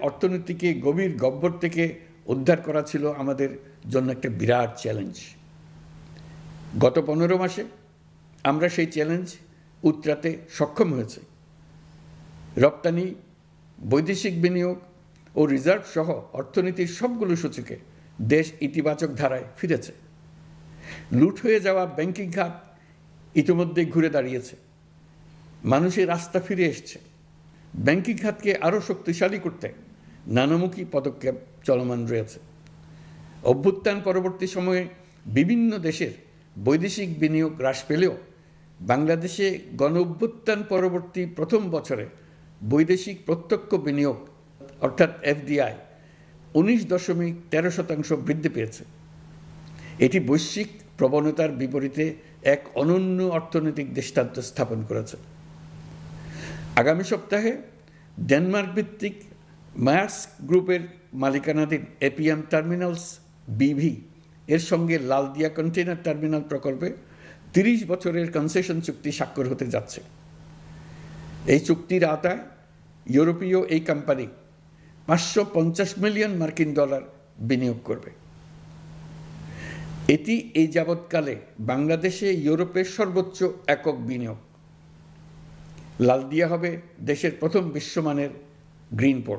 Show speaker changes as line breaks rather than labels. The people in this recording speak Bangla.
অর্থনীতিকে গভীর গব্বর থেকে উদ্ধার করা ছিল আমাদের জন্য একটা বিরাট চ্যালেঞ্জ গত পনেরো মাসে আমরা সেই চ্যালেঞ্জ উতরাতে সক্ষম হয়েছে। রপ্তানি, বৈদেশিক বিনিয়োগ ও রিজার্ভ সহ অর্থনীতির সবগুলো সূচকে দেশ ইতিবাচক ধারায় ফিরেছে। লুট হয়ে যাওয়া ব্যাংকিং খাত ইতিমধ্যে ঘুরে দাঁড়িয়েছে। মানুষের রাস্তা ফিরে এসছে। ব্যাংকিং খাতকে আরও শক্তিশালী করতে নানামুখী পদক্ষেপ চলমান রয়েছে। অভ্যুত্থান পরবর্তী সময়ে বিভিন্ন দেশের বৈদেশিক বিনিয়োগ হ্রাস পেলেও বাংলাদেশে গণ অভ্যুত্থান পরবর্তী প্রথম বছরে বৈদেশিক প্রত্যক্ষ বিনিয়োগ, অর্থাৎ এফডিআই, উনিশ দশমিক তেরো শতাংশ বৃদ্ধি পেয়েছে। এটি বৈশ্বিক প্রবণতার বিপরীতে এক অনন্য অর্থনৈতিক দৃষ্টান্ত স্থাপন করেছে। আগামী সপ্তাহে ডেনমার্ক ভিত্তিক মায়ার্স গ্রুপের মালিকানাধীন এপিএম টার্মিনালস বিভি এর সঙ্গে লালদিয়া কন্টেনার টার্মিনাল প্রকল্পে তিরিশ বছরের কনসেশন চুক্তি স্বাক্ষর হতে যাচ্ছে। এই চুক্তির আওতায় ইউরোপীয় এই কোম্পানি পাঁচশো পঞ্চাশ মিলিয়ন মার্কিন ডলার বিনিয়োগ করবে। এটি এই যাবৎকালে বাংলাদেশে ইউরোপের সর্বোচ্চ একক বিনিয়োগ। লালদিয়া হবে দেশের প্রথম বিশ্বমানের গ্রিন পোর্ট।